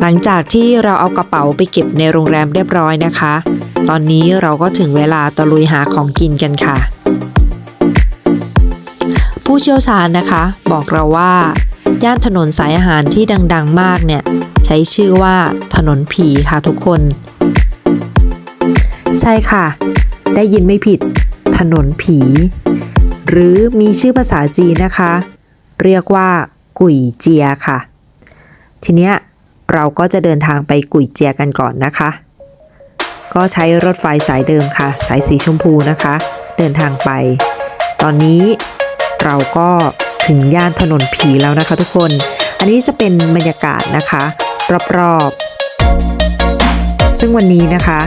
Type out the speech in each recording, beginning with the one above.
หลังจากที่เราเอากระเป๋าไปเก็บในโรงแรมเรียบร้อยนะคะ ตอนนี้เราก็ถึงเวลาตะลุยหาของกินกันค่ะ ผู้เชี่ยวชาญนะคะ บอกเราว่าย่านถนนสายอาหารที่ดังๆมากเนี่ย ใช้ชื่อว่าถนนผีค่ะทุกคน ใช่ค่ะ ได้ยินไม่ผิด ถนนผี หรือมีชื่อภาษาจีนนะคะ เรียกว่ากุยเจียค่ะ ทีเนี้ย เราก็จะเดินทางไปกุยเจียกันก่อนนะคะ ก็ใช้รถไฟสายเดิมค่ะ สายสีชมพูนะคะ เดินทางไป ตอนนี้เราก็ถึงย่านถนนผีแล้วนะคะทุกคน อันนี้จะเป็นบรรยากาศนะคะ รอบๆ ซึ่งวันนี้นะคะ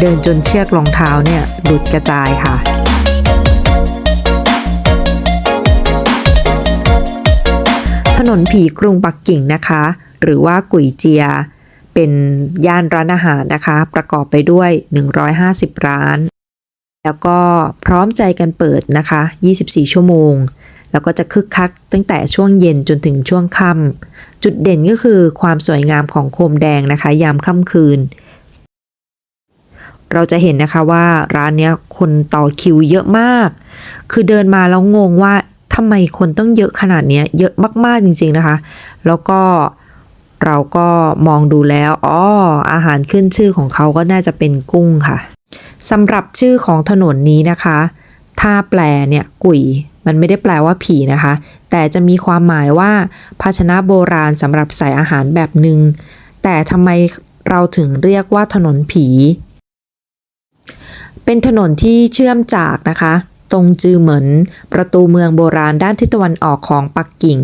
เดินจนเชือกรองเท้าเนี่ยหลุดกระจายค่ะถนนผีกรุงปักกิ่งนะคะ หรือว่ากุยเจีย เป็นย่านร้านอาหารนะคะ ประกอบไปด้วย 150 ร้าน แล้วก็พร้อมใจกันเปิดนะคะ 24 ชั่วโมง แล้วก็จะคึกคักตั้งแต่ช่วงเย็นจนถึงช่วงค่ำจุดเด่นก็คือความสวยงามของโคมแดงนะคะ ยามค่ำคืนเราจะเห็นนะคะว่าร้านเนี้ยคนต่อคิวเยอะมาก คือเดินมาแล้วงงว่าทำไมคนต้องเยอะขนาดเนี้ยเยอะมากๆจริงๆนะคะ แล้วก็ เราก็มองดูแล้วอ๋ออาหารขึ้นชื่อของเขาก็น่าจะเป็นกุ้งค่ะสำหรับชื่อของถนนนี้นะคะ ถ้าแปลเนี่ยกุยมันไม่ได้แปลว่าผีนะคะ แต่จะมีความหมายว่า ภาชนะโบราณสำหรับใส่อาหารแบบหนึง่งแต่ทำไมเราถึงเรียกว่าถนนผี เป็นถนนที่เชื่อมจากนะคะตรงจือเหมินประตูเมืองโบราณด้านทิศตะวันออกของปักกิ่ง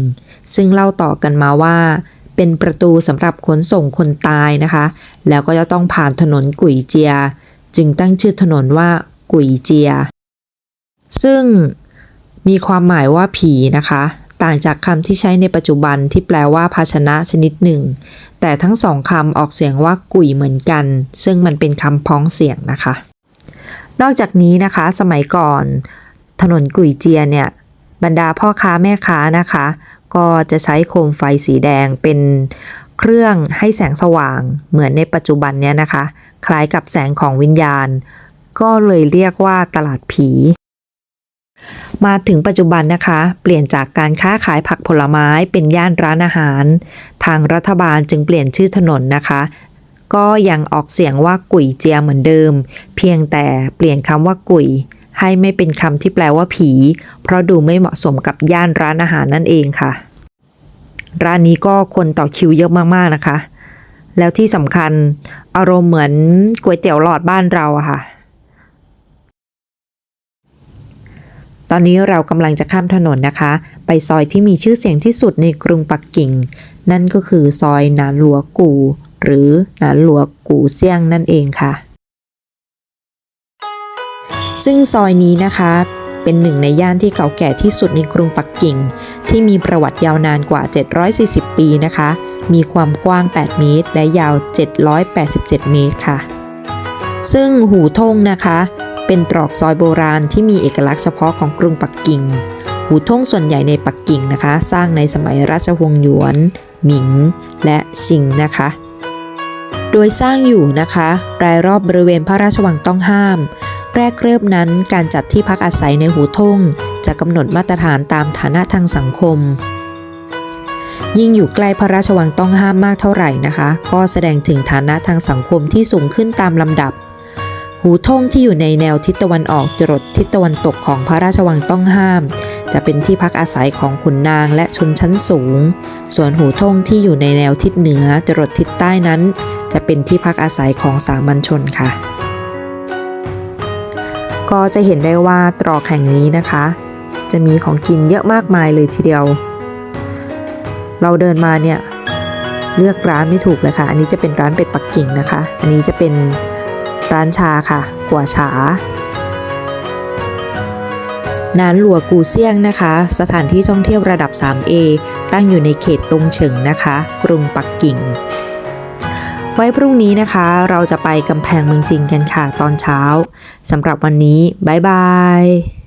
ซึ่งเล่าต่อกันมาว่า เป็นประตูสำหรับขนส่งคนตายนะคะ แล้วก็จะต้องผ่านถนนกุยเจีย จึงตั้งชื่อถนนว่ากุยเจีย ซึ่งมีความหมายว่าผีนะคะ ต่างจากคำที่ใช้ในปัจจุบันที่แปลว่าภาชนะชนิดหนึ่ง แต่ทั้งสองคำออกเสียงว่ากุยเหมือนกัน ซึ่งมันเป็นคำพ้องเสียงนะคะ นอกจากนี้นะคะ สมัยก่อน ถนนกุยเจียเนี่ยบรรดาพ่อค้าแม่ค้านะคะ ก็จะใช้โคมไฟสีแดงเป็นเครื่องให้แสงสว่างเหมือนในปัจจุบันเนี้ยนะคะ คล้ายกับแสงของวิญญาณ ก็เลยเรียกว่าตลาดผี มาถึงปัจจุบันนะคะ เปลี่ยนจากการค้าขายผักผลไม้เป็นย่านร้านอาหาร ทางรัฐบาลจึงเปลี่ยนชื่อถนนนะคะ ก็ยังออกเสียงว่ากุยเจียเหมือนเดิม เพียงแต่เปลี่ยนคำว่ากุย ให้ไม่เป็นคำที่แปลว่าผี เพราะดูไม่เหมาะสมกับย่านร้านอาหารนั่นเองค่ะ ร้านนี้ก็คนต่อคิวเยอะมากๆนะคะ แล้วที่สำคัญอารมณ์เหมือนก๋วยเตี๋ยวหลอดบ้านเราอะค่ะ ตอนนี้เรากำลังจะข้ามถนนนะคะ ไปซอยที่มีชื่อเสียงที่สุดในกรุงปักกิ่ง นั่นก็คือซอยหนานหลัวกู หรือหนานหลัวกูเซียงนั่นเองค่ะ ซึ่งซอยนี้นะคะเป็นหนึ่งในย่านที่เก่าแก่ที่สุดในกรุงปักกิ่ง ที่มีประวัติยาวนานกว่า 740 ปีนะคะ มีความกว้าง 8 เมตร และยาว 787 เมตรค่ะ ซึ่งหูทงนะคะ เป็นตรอกซอยโบราณที่มีเอกลักษณ์เฉพาะของกรุงปักกิ่ง หูทงส่วนใหญ่ในปักกิ่งนะคะ สร้างในสมัยราชวงศ์หยวน หมิง และชิงนะคะโดยสร้างอยู่นะคะ รายรอบบริเวณพระราชวังต้องห้าม แรกเริ่มนั้นการจัดที่พักอาศัยในหูทงจะกำหนดมาตรฐานตามฐานะทางสังคม ยิ่งอยู่ใกล้พระราชวังต้องห้ามมากเท่าไหร่นะคะ ก็แสดงถึงฐานะทางสังคมที่สูงขึ้นตามลำดับ หูทงที่อยู่ในแนวทิศตะวันออกจรดทิศตะวันตกของพระราชวังต้องห้าม จะเป็นที่พักอาศัยของขุนนางและชนชั้นสูง ส่วนหูทงที่อยู่ในแนวทิศเหนือจรดทิศใต้นั้น จะเป็นที่พักอาศัยของสามัญชนค่ะ ก็จะเห็นได้ว่าตรอกแห่งนี้นะคะ จะมีของกินเยอะมากมายเลยทีเดียว เราเดินมาเนี่ยเลือกร้านไม่ถูกเลยค่ะ อันนี้จะเป็นร้านเป็ดปักกิ่งนะคะ อันนี้จะเป็นร้านชาค่ะกัวฉานานหลัวกูเซียงนะคะ สถานที่ท่องเที่ยวระดับ 3A ตั้งอยู่ในเขตตงเฉิงนะคะ กรุงปักกิ่ง ไว้พรุ่งนี้นะคะ เราจะไปกำแพงเมืองจีนกันค่ะตอนเช้าสำหรับวันนี้ บ๊ายบาย